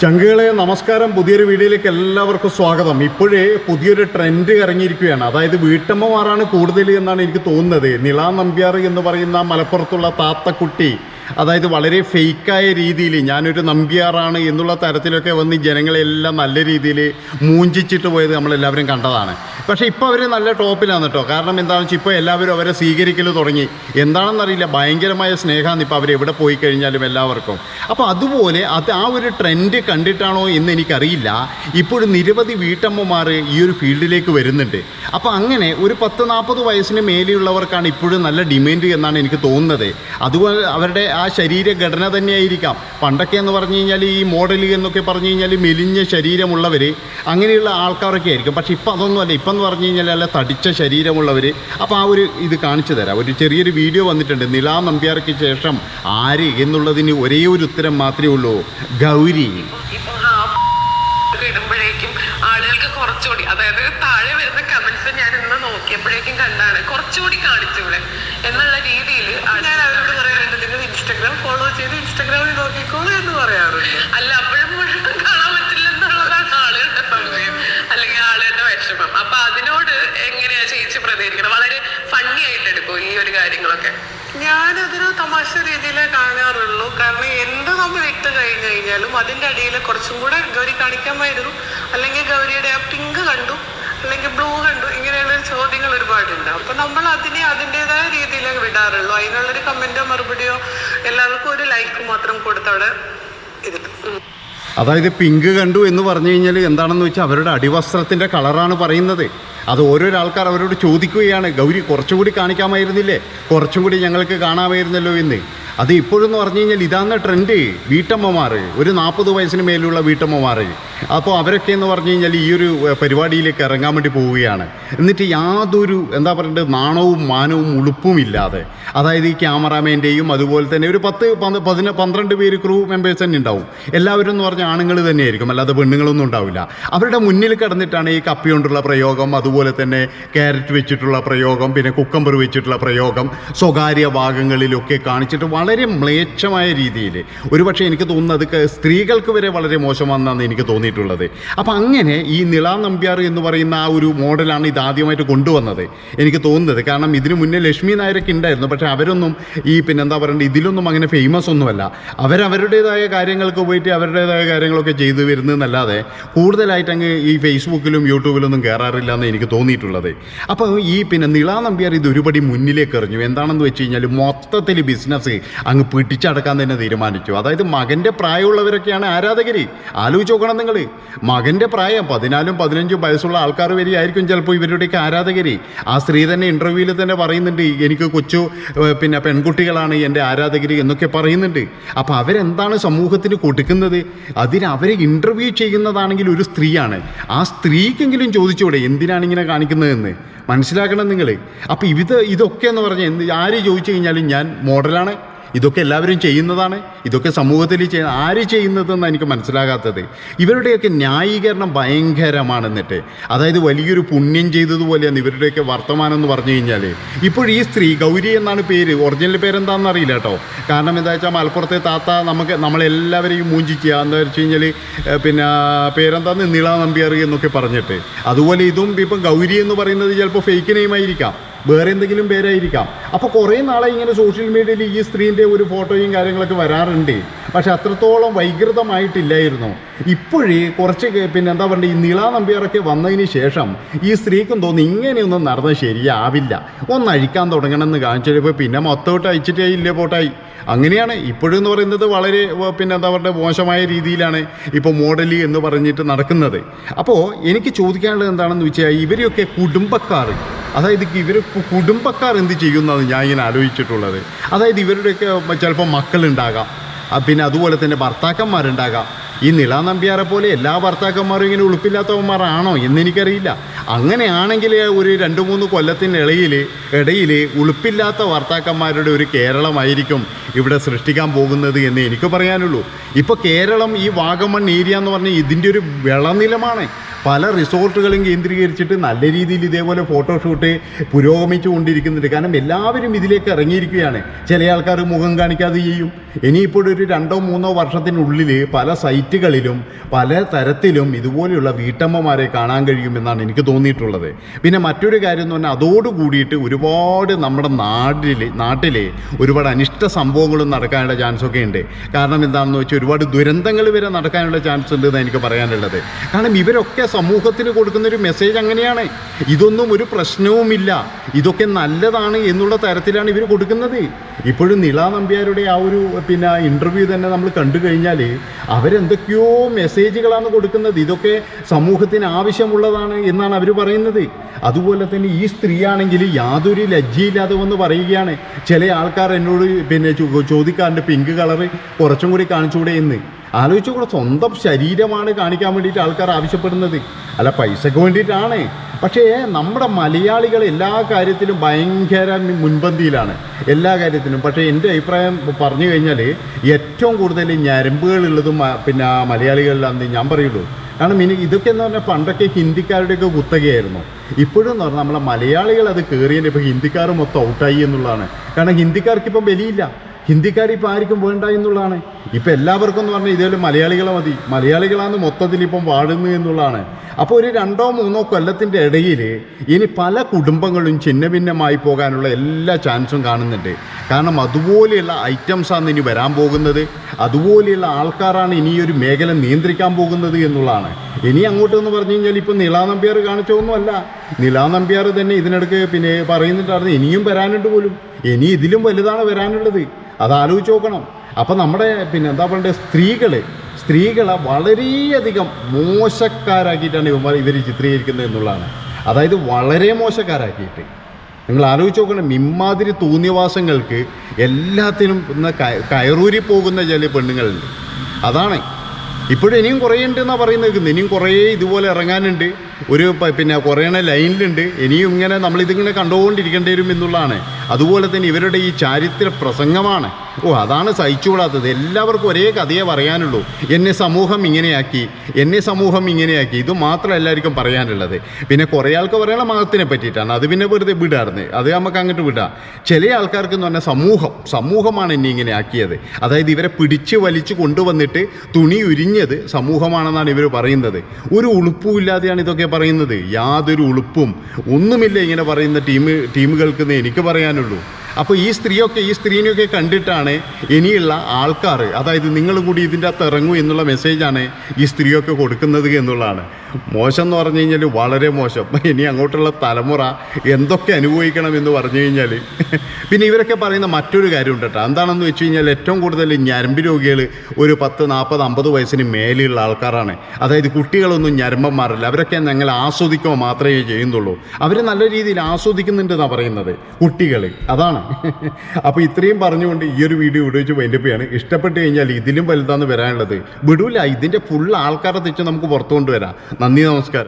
ചങ്കുകളെ നമസ്കാരം പുതിയൊരു വീഡിയോയിലേക്ക് എല്ലാവർക്കും സ്വാഗതം. ഇപ്പോഴേ പുതിയൊരു ട്രെൻഡ് ഇറങ്ങിയിരിക്കുകയാണ് അതായത് വീട്ടമ്മമാരാണ് കൂടുതൽ എന്നാണ് എനിക്ക് തോന്നുന്നത്. നില നമ്പ്യാർ എന്ന് പറയുന്ന മലപ്പുറത്തുള്ള താത്തക്കുട്ടി അതായത് വളരെ ഫേക്കായ രീതിയിൽ ഞാനൊരു നമ്പ്യാറാണ് എന്നുള്ള തരത്തിലൊക്കെ വന്ന് ജനങ്ങളെല്ലാം നല്ല രീതിയിൽ മൂഞ്ചിച്ചിട്ട് പോയത് നമ്മളെല്ലാവരും കണ്ടതാണ്. പക്ഷേ ഇപ്പോൾ അവർ നല്ല ടോപ്പിലാണ് കേട്ടോ കാരണം എന്താണെന്ന് വെച്ചാൽ ഇപ്പോൾ എല്ലാവരും അവരെ സ്വീകരിക്കൽ തുടങ്ങി. എന്താണെന്നറിയില്ല ഭയങ്കരമായ സ്നേഹമാണ് ഇപ്പോൾ അവരെവിടെ പോയി കഴിഞ്ഞാലും എല്ലാവർക്കും. അപ്പോൾ അതുപോലെ അത് ആ ഒരു ട്രെൻഡ് കണ്ടിട്ടാണോ എന്ന് എനിക്കറിയില്ല. ഇപ്പോഴും നിരവധി വീട്ടമ്മമാർ ഈ ഒരു ഫീൽഡിലേക്ക് വരുന്നുണ്ട്. അപ്പോൾ അങ്ങനെ ഒരു പത്ത് നാൽപ്പത് വയസ്സിന് മേലെയുള്ളവർക്കാണ് ഇപ്പോഴും നല്ല ഡിമാൻഡ് എന്നാണ് എനിക്ക് തോന്നുന്നത്. അതുപോലെ അവരുടെ ആ ശരീരഘടന തന്നെയായിരിക്കാം. പണ്ടൊക്കെ എന്ന് പറഞ്ഞു കഴിഞ്ഞാൽ ഈ മോഡൽ എന്നൊക്കെ പറഞ്ഞു കഴിഞ്ഞാൽ മെലിഞ്ഞ ശരീരമുള്ളവർ അങ്ങനെയുള്ള ആൾക്കാരൊക്കെ ആയിരിക്കും. പക്ഷേ ഇപ്പം അതൊന്നുമല്ല. ഇപ്പം എന്ന് പറഞ്ഞു കഴിഞ്ഞാൽ അല്ല തടിച്ച ശരീരമുള്ളവർ അപ്പോൾ ആ ഒരു ഇത് കാണിച്ചു തരാം. ഒരു ചെറിയൊരു വീഡിയോ വന്നിട്ടുണ്ട്. നിലാ നമ്പ്യാർക്ക് ശേഷം ആര് എന്നുള്ളതിന് ഒരേ ഒരു ഉത്തരം മാത്രമേ ഉള്ളൂ. ഗൗരി. ഇടുമ്പോഴേക്കും ആളുകൾക്ക് കുറച്ചുകൂടി അതായത് താഴെ വരുന്ന കമന്റ്സ് ഞാൻ ഇന്ന് നോക്കിയപ്പോഴേക്കും കണ്ടാണ്. കുറച്ചുകൂടി എന്നുള്ള രീതിയിൽ ഞാൻ അവരോട് പറയാറുണ്ട് നിങ്ങൾ ഇൻസ്റ്റാഗ്രാം ഫോളോ ചെയ്ത് ഇൻസ്റ്റാഗ്രാമിൽ നോക്കിക്കോളൂ എന്ന് പറയാറുണ്ട്. അല്ല അപ്പോഴും ഞാനതൊരു തമാശ രീതിയിലേ കാണാറുള്ളൂ. കാരണം എന്ത് നമ്മൾ ഇട്ട് കഴിഞ്ഞു കഴിഞ്ഞാലും അതിന്റെ അടിയിൽ കുറച്ചും കൂടെ ഗൗരി കാണിക്കാമായിരുന്നു. അല്ലെങ്കിൽ ഗൗരിയുടെ ആ പിങ്ക് കണ്ടു. അല്ലെങ്കിൽ ബ്ലൂ കണ്ടു. ഇങ്ങനെയുള്ള ചോദ്യങ്ങൾ ഒരുപാടുണ്ട്. അപ്പൊ നമ്മൾ അതിനെ അതിന്റെതായ രീതിയിലേ വിടാറുള്ളൂ. അതിനുള്ളൊരു കമന്റോ മറുപടിയോ എല്ലാവർക്കും ഒരു ലൈക്ക് മാത്രം കൊടുത്തവിടെ അതായത് പിങ്ക് കണ്ടു എന്ന് പറഞ്ഞു കഴിഞ്ഞാൽ എന്താണെന്ന് വെച്ചാൽ അവരുടെ അടിവസ്ത്രത്തിന്റെ കളറാണ് പറയുന്നത്. അത് ഓരോരോ ആൾക്കാർ അവരോട് ചോദിക്കുകയാണ് ഗൗരി കുറച്ചുകൂടി കാണിക്കാമായിരുന്നില്ലേ? കുറച്ചും കൂടി ഞങ്ങൾക്ക് കാണാമായിരുന്നല്ലോ എന്ന്. അത് ഇപ്പോഴെന്ന് പറഞ്ഞു കഴിഞ്ഞാൽ ഇതാണ് ട്രെൻഡ് വീട്ടമ്മമാർ ഒരു നാൽപ്പത് വയസ്സിന് മേലുള്ള വീട്ടമ്മമാർ. അപ്പോൾ അവരൊക്കെ എന്ന് പറഞ്ഞു കഴിഞ്ഞാൽ ഈ ഒരു പരിപാടിയിലേക്ക് ഇറങ്ങാൻ വേണ്ടി പോവുകയാണ്. എന്നിട്ട് യാതൊരു എന്താ പറയേണ്ടത് നാണവും മാനവും ഉളുപ്പും ഇല്ലാതെ. അതായത് ഈ ക്യാമറാമാന്റെയും അതുപോലെ തന്നെ ഒരു പത്ത് പതിന പന്ത്രണ്ട് പേര് ക്രൂ മെമ്പേഴ്സ് തന്നെ ഉണ്ടാവും. എല്ലാവരും എന്ന് പറഞ്ഞാൽ ആണുങ്ങൾ തന്നെയായിരിക്കും അല്ലാതെ പെണ്ണുങ്ങളൊന്നും ഉണ്ടാവില്ല. അവരുടെ മുന്നിൽ കിടന്നിട്ടാണ് ഈ കപ്പി കൊണ്ടുള്ള പ്രയോഗം അതുപോലെ തന്നെ ക്യാരറ്റ് വെച്ചിട്ടുള്ള പ്രയോഗം പിന്നെ കുക്കമ്പർ വെച്ചിട്ടുള്ള പ്രയോഗം സ്വകാര്യ ഭാഗങ്ങളിലൊക്കെ കാണിച്ചിട്ട് വളരെ മ്ലേച്ഛമായ രീതിയിൽ. ഒരുപക്ഷെ എനിക്ക് തോന്നുന്നത് സ്ത്രീകൾക്ക് വരെ വളരെ മോശമാണെന്നാണ് എനിക്ക് തോന്നിയിട്ടുള്ളത്. അപ്പം അങ്ങനെ ഈ നിള നമ്പ്യാർ എന്ന് പറയുന്ന ആ ഒരു മോഡലാണ് ഇത് ആദ്യമായിട്ട് കൊണ്ടുവന്നത്. എനിക്ക് തോന്നുന്നത്. കാരണം ഇതിനു മുന്നേ ലക്ഷ്മി നായരൊക്കെ ഉണ്ടായിരുന്നു. പക്ഷേ അവരൊന്നും ഈ പിന്നെന്താ പറയുക ഇതിലൊന്നും അങ്ങനെ ഫേമസ് ഒന്നുമല്ല. അവരവരുടേതായ കാര്യങ്ങൾക്ക് പോയിട്ട് അവരുടേതായ കാര്യങ്ങളൊക്കെ ചെയ്തു വരുന്നതെന്നല്ലാതെ കൂടുതലായിട്ട് അങ്ങ് ഈ ഫേസ്ബുക്കിലും യൂട്യൂബിലൊന്നും കയറാറില്ല എന്ന് എനിക്ക് തോന്നിയിട്ടുള്ളത്. അപ്പോൾ ഈ പിന്നെ നിള നമ്പ്യാർ ഇത് ഒരുപടി മുന്നിലേക്ക് എറിഞ്ഞു. എന്താണെന്ന് വെച്ച് കഴിഞ്ഞാൽ മൊത്തത്തിൽ ബിസിനസ് അങ്ങ് പിടിച്ചടക്കാൻ തന്നെ തീരുമാനിച്ചു. അതായത് മകന്റെ പ്രായമുള്ളവരൊക്കെയാണ് ആരാധകരി. ആലോചിച്ച് നോക്കണം നിങ്ങൾ മകന്റെ പ്രായം പതിനാലും പതിനഞ്ചും വയസ്സുള്ള ആൾക്കാർ വരെയായിരിക്കും ചിലപ്പോൾ ഇവരുടെയൊക്കെ ആരാധകരി. ആ സ്ത്രീ തന്നെ ഇന്റർവ്യൂവിൽ തന്നെ പറയുന്നുണ്ട് എനിക്ക് കൊച്ചു പിന്നെ പെൺകുട്ടികളാണ് എന്റെ ആരാധകരി എന്നൊക്കെ പറയുന്നുണ്ട്. അപ്പോൾ അവരെന്താണ് സമൂഹത്തിന് കൊടുക്കുന്നത്? അതിന് അവരെ ഇന്റർവ്യൂ ചെയ്യുന്നതാണെങ്കിൽ ഒരു സ്ത്രീയാണ്. ആ സ്ത്രീക്കെങ്കിലും ചോദിച്ചുകൂടെ എന്തിനാണ് ഇങ്ങനെ കാണിക്കുന്നതെന്ന്? മനസ്സിലാക്കണം നിങ്ങൾ അപ്പോൾ ഇത് ഇതൊക്കെ എന്ന് പറഞ്ഞാൽ എന്ത് ആര് ചോദിച്ചു കഴിഞ്ഞാലും ഞാൻ മോഡലാണ്. ഇതൊക്കെ എല്ലാവരും ചെയ്യുന്നതാണ്. ഇതൊക്കെ സമൂഹത്തിൽ ചെയ്യുന്ന ആര് ചെയ്യുന്നതെന്ന് എനിക്ക് മനസ്സിലാകാത്തത്. ഇവരുടെയൊക്കെ ന്യായീകരണം ഭയങ്കരമാണെന്നിട്ട് അതായത് വലിയൊരു പുണ്യം ചെയ്തതുപോലെയാണ് ഇവരുടെയൊക്കെ വർത്തമാനം എന്ന് പറഞ്ഞു കഴിഞ്ഞാൽ ഇപ്പോൾ ഈ സ്ത്രീ ഗൗരി എന്നാണ് പേര്. ഒറിജിനൽ പേരെന്താണെന്ന് അറിയില്ല കേട്ടോ. കാരണം എന്താ വെച്ചാൽ മലപ്പുറത്തെ താത്ത നമുക്ക് നമ്മളെല്ലാവരെയും മൂഞ്ചിക്കുക. എന്താ വെച്ച് കഴിഞ്ഞാൽ പിന്നെ പേരെന്താന്ന്? നീള നമ്പ്യാർ എന്നൊക്കെ പറഞ്ഞിട്ട്. അതുപോലെ ഇതും ഇപ്പം ഗൗരി എന്ന് പറയുന്നത് ചിലപ്പോൾ ഫേക്ക് നെയിമായിരിക്കാം വേറെ എന്തെങ്കിലും പേരായിരിക്കാം. അപ്പോൾ കുറേ നാളെ ഇങ്ങനെ സോഷ്യൽ മീഡിയയിൽ ഈ സ്ത്രീന്റെ ഒരു ഫോട്ടോയും കാര്യങ്ങളൊക്കെ വരാറുണ്ട്. പക്ഷെ അത്രത്തോളം വൈകൃതമായിട്ടില്ലായിരുന്നു. ഇപ്പോഴേ കുറച്ച് പിന്നെ എന്താ പറയുക ഈ നിള നമ്പ്യാറൊക്കെ വന്നതിന് ശേഷം ഈ സ്ത്രീക്കും തോന്നി ഇങ്ങനെയൊന്നും നടന്നത് ശരിയാവില്ല. ഒന്ന് അഴിക്കാൻ തുടങ്ങണമെന്ന് കാണിച്ചപ്പോൾ പിന്നെ മൊത്തമായിട്ട് അയച്ചിട്ടേ ഇല്ലേ പോട്ടായി. അങ്ങനെയാണ് ഇപ്പോഴെന്ന് പറയുന്നത് വളരെ പിന്നെ എന്താ പറയുക മോശമായ രീതിയിലാണ് ഇപ്പോൾ മോഡൽ എന്ന് പറഞ്ഞിട്ട് നടക്കുന്നത്. അപ്പോൾ എനിക്ക് ചോദിക്കാനുള്ളത് എന്താണെന്ന് വെച്ചാൽ ഇവരെയൊക്കെ കുടുംബക്കാർ അതായത് ഇവർ കുടുംബക്കാർ എന്ത് ചെയ്യുന്നതാണ് ഞാൻ ഇങ്ങനെ ആലോചിച്ചിട്ടുള്ളത്. അതായത് ഇവരുടെയൊക്കെ ചിലപ്പോൾ മക്കളുണ്ടാകാം. പിന്നെ അതുപോലെ തന്നെ ഭർത്താക്കന്മാരുണ്ടാകാം. ഈ നിള നമ്പ്യാരെ പോലെ എല്ലാ ഭർത്താക്കന്മാരും ഇങ്ങനെ ഉളുപ്പില്ലാത്തവന്മാരാണോ എന്നെനിക്കറിയില്ല അങ്ങനെയാണെങ്കിൽ ഒരു രണ്ട് മൂന്ന് കൊല്ലത്തിനിടയിൽ ഇടയിൽ ഉളുപ്പില്ലാത്ത ഭർത്താക്കന്മാരുടെ ഒരു കേരളമായിരിക്കും ഇവിടെ സൃഷ്ടിക്കാൻ പോകുന്നത് എന്ന് എനിക്ക് പറയാനുള്ളൂ. ഇപ്പോൾ കേരളം ഈ വാഗമൺ ഏരിയ എന്ന് പറഞ്ഞാൽ ഇതിന്റെ ഒരു വിളനിലമാണ്. പല റിസോർട്ടുകളും കേന്ദ്രീകരിച്ചിട്ട് നല്ല രീതിയിൽ ഇതേപോലെ ഫോട്ടോഷൂട്ട് പുരോഗമിച്ചു കൊണ്ടിരിക്കുന്നുണ്ട്. കാരണം എല്ലാവരും ഇതിലേക്ക് ഇറങ്ങിയിരിക്കുകയാണ്. ചില ആൾക്കാർ മുഖം കാണിക്കാതെ ചെയ്യും. ഇനിയിപ്പോൾ ഒരു രണ്ടോ മൂന്നോ വർഷത്തിനുള്ളിൽ പല സൈറ്റുകളിലും പല തരത്തിലും ഇതുപോലെയുള്ള വീട്ടമ്മമാരെ കാണാൻ കഴിയുമെന്നാണ് എനിക്ക് തോന്നിയിട്ടുള്ളത്. പിന്നെ മറ്റൊരു കാര്യം എന്ന് പറഞ്ഞാൽ അതോട് കൂടിയിട്ട് ഒരുപാട് നമ്മുടെ നാട്ടിൽ നാട്ടിൽ ഒരുപാട് അനിഷ്ട സംഭവങ്ങളും നടക്കാനുള്ള ചാൻസൊക്കെ ഉണ്ട്. കാരണം എന്താണെന്ന് വെച്ചാൽ ഒരുപാട് ദുരന്തങ്ങൾ വരെ നടക്കാനുള്ള ചാൻസ് ഉണ്ട് എന്ന് എനിക്ക് പറയാനുള്ളത്. കാരണം ഇവരൊക്കെ സമൂഹത്തിന് കൊടുക്കുന്ന ഒരു മെസ്സേജ് അങ്ങനെയാണ്. ഇതൊന്നും ഒരു പ്രശ്നവുമില്ല. ഇതൊക്കെ നല്ലതാണ് എന്നുള്ള തരത്തിലാണ് ഇവർ കൊടുക്കുന്നത്. ഇപ്പോഴും നിള നമ്പ്യാരുടെ ആ ഒരു പിന്നെ ഇന്റർവ്യൂ തന്നെ നമ്മൾ കണ്ടു കഴിഞ്ഞാൽ അവരെന്തൊക്കെയോ മെസ്സേജുകളാണ് കൊടുക്കുന്നത്. ഇതൊക്കെ സമൂഹത്തിന് ആവശ്യമുള്ളതാണ് എന്നാണ് അവർ പറയുന്നത്. അതുപോലെ തന്നെ ഈ സ്ത്രീ ആണെങ്കിൽ യാതൊരു ലജ്ജയില്ലാതെ വന്ന് പറയുകയാണ്. ചില ആൾക്കാർ എന്നോട് പിന്നെ ചോദിക്കാറുണ്ട് പിങ്ക് കളറ് കുറച്ചും കൂടി കാണിച്ചുകൂടെ എന്ന്. ആലോചിച്ചു കൂടെ സ്വന്തം ശരീരമാണ് കാണിക്കാൻ വേണ്ടിയിട്ട് ആൾക്കാർ ആവശ്യപ്പെടുന്നത്. അല്ല പൈസക്ക് വേണ്ടിയിട്ടാണ്. പക്ഷേ നമ്മുടെ മലയാളികൾ എല്ലാ കാര്യത്തിലും ഭയങ്കര മുൻപന്തിയിലാണ്. എല്ലാ കാര്യത്തിലും. പക്ഷേ എന്റെ അഭിപ്രായം പറഞ്ഞു കഴിഞ്ഞാൽ ഏറ്റവും കൂടുതൽ ഞരമ്പുകളുള്ളതും പിന്നെ മലയാളികളിലാണെന്ന് ഞാൻ പറയുള്ളൂ. കാരണം ഇനി ഇതൊക്കെ എന്ന് പറഞ്ഞാൽ പണ്ടൊക്കെ ഹിന്ദിക്കാരുടെയൊക്കെ കുത്തകയായിരുന്നു. ഇപ്പോഴും എന്ന് പറഞ്ഞാൽ നമ്മളെ മലയാളികൾ അത് കയറിയതിന് ഇപ്പോൾ ഹിന്ദിക്കാർ മൊത്തം ഔട്ടായി എന്നുള്ളതാണ്. കാരണം ഹിന്ദിക്കാർക്ക് ഇപ്പം വിലയില്ല ഹിന്ദിക്കാർ ഇപ്പം ആർക്കും വേണ്ട എന്നുള്ളതാണ്. ഇപ്പം എല്ലാവർക്കും എന്ന് പറഞ്ഞാൽ ഇതേപോലെ മലയാളികളെ മതി. മലയാളികളാണ് മൊത്തത്തിൽ ഇപ്പം വാഴുന്നു എന്നുള്ളതാണ്. അപ്പോൾ ഒരു രണ്ടോ മൂന്നോ കൊല്ലത്തിന്റെ ഇടയിൽ ഇനി പല കുടുംബങ്ങളും ഛിന്ന ഭിന്നമായി പോകാനുള്ള എല്ലാ ചാൻസും കാണുന്നുണ്ട്. കാരണം അതുപോലെയുള്ള ഐറ്റംസാണ് ഇനി വരാൻ പോകുന്നത്. അതുപോലെയുള്ള ആൾക്കാരാണ് ഇനി ഒരു മേഖല നിയന്ത്രിക്കാൻ പോകുന്നത് എന്നുള്ളതാണ്. ഇനി അങ്ങോട്ട് എന്ന് പറഞ്ഞു കഴിഞ്ഞാൽ ഇപ്പം നിലാനമ്പ്യാർ കാണിച്ചതൊന്നുമല്ല. നിലാനമ്പ്യാർ തന്നെ ഇതിനിടയ്ക്ക് പിന്നെ പറയുന്നുണ്ടായിരുന്നു ഇനിയും വരാനുണ്ട് പോലും. ഇനി ഇതിലും വലുതാണ് വരാനുള്ളത്. അത് ആലോചിച്ച് നോക്കണം. അപ്പം നമ്മുടെ പിന്നെ എന്താ പറയണ്ടേ സ്ത്രീകൾ സ്ത്രീകളെ വളരെയധികം മോശക്കാരാക്കിയിട്ടാണ് ഇവന്മാർ ഇവർ ചിത്രീകരിക്കുന്നത് എന്നുള്ളതാണ്. അതായത് വളരെ മോശക്കാരാക്കിയിട്ട്. നിങ്ങൾ ആലോചിച്ച് നോക്കണം ഇമ്മാതിരി തൂന്യവാസങ്ങൾക്ക് എല്ലാത്തിനും ഇന്ന് കയറൂരി പോകുന്ന ചില പെണ്ണുങ്ങളുണ്ട്. അതാണ്. ഇപ്പോഴും ഇനിയും കുറേ ഉണ്ട് എന്നാണ് പറയുന്നത് ഇനിയും കുറേ ഇതുപോലെ ഇറങ്ങാനുണ്ട്. ഒരു പിന്നെ കുറേണ ലൈനിലുണ്ട്. ഇനിയും ഇങ്ങനെ നമ്മളിതിങ്ങനെ കണ്ടുകൊണ്ടിരിക്കേണ്ടി വരും എന്നുള്ളതാണ്. അതുപോലെ തന്നെ ഇവരുടെ ഈ ചാരിത്ര പ്രസംഗമാണ്. ഓ അതാണ് സഹിച്ചുകൂടാത്തത് എല്ലാവർക്കും ഒരേ കഥയെ പറയാനുള്ളൂ. എന്നെ സമൂഹം ഇങ്ങനെയാക്കി എന്നെ സമൂഹം ഇങ്ങനെയാക്കി. ഇത് മാത്രം എല്ലാവർക്കും പറയാനുള്ളത്. പിന്നെ കുറേ ആൾക്ക് പറയാനുള്ള മതത്തിനെ പറ്റിയിട്ടാണ്. അത് പിന്നെ വെറുതെ വിടാറുണ്ട് അത് നമുക്ക് അങ്ങോട്ട് വിടാം. ചില ആൾക്കാർക്ക് എന്ന് പറഞ്ഞാൽ സമൂഹം സമൂഹമാണ് എന്നെ ഇങ്ങനെ ആക്കിയത്. അതായത് ഇവരെ പിടിച്ച് വലിച്ചു കൊണ്ടുവന്നിട്ട് തുണി ഉരിഞ്ഞത് സമൂഹമാണെന്നാണ് ഇവർ പറയുന്നത്. ഒരു ഉളുപ്പും ഇല്ലാതെയാണ് ഇതൊക്കെ പറയുന്നത്. യാതൊരു ഉളുപ്പും ഒന്നുമില്ല ഇങ്ങനെ പറയുന്ന ടീം ടീമുകൾക്ക് എനിക്ക് പറയാനുള്ളൂ. അപ്പോൾ ഈ സ്ത്രീയൊക്കെ ഈ സ്ത്രീനെയൊക്കെ കണ്ടിട്ടാണ് ഇനിയുള്ള ആൾക്കാർ അതായത് നിങ്ങൾ കൂടി ഇതിന്റെ അകത്ത് ഇറങ്ങൂ എന്നുള്ള മെസ്സേജാണ് ഈ സ്ത്രീയൊക്കെ കൊടുക്കുന്നത് എന്നുള്ളതാണ്. മോശം എന്ന് പറഞ്ഞു കഴിഞ്ഞാൽ വളരെ മോശം. ഇനി അങ്ങോട്ടുള്ള തലമുറ എന്തൊക്കെ അനുഭവിക്കണം എന്ന് പറഞ്ഞു കഴിഞ്ഞാൽ പിന്നെ ഇവരൊക്കെ പറയുന്ന മറ്റൊരു കാര്യമുണ്ട് കേട്ടോ. എന്താണെന്ന് വെച്ച് കഴിഞ്ഞാൽ ഏറ്റവും കൂടുതൽ ഞരമ്പ് രോഗികൾ ഒരു പത്ത് നാൽപ്പത് അമ്പത് വയസ്സിന് മേലെയുള്ള ആൾക്കാരാണ്. അതായത് കുട്ടികളൊന്നും ഞരമ്പം മാറില്ല അവരൊക്കെ ഞങ്ങൾ ആസ്വദിക്കുക മാത്രമേ ചെയ്യുന്നുള്ളൂ. അവർ നല്ല രീതിയിൽ ആസ്വദിക്കുന്നുണ്ടെന്നാണ് പറയുന്നത് കുട്ടികൾ അതാണ്. അപ്പോൾ ഇത്രയും പറഞ്ഞുകൊണ്ട് ഈ ഒരു വീഡിയോ ഇവിടെ വെച്ച് വൈൻഡപ്പ് ഇഷ്ടപ്പെട്ട് കഴിഞ്ഞാൽ ഇതിലും വലുതാന്ന് വരാനുള്ളത്. വിടൂല ഇതിന്റെ ഫുൾ ആൾക്കാരെ തെച്ച് നമുക്ക് പുറത്തു കൊണ്ടുവരാം നന്ദി നമസ്കാരം.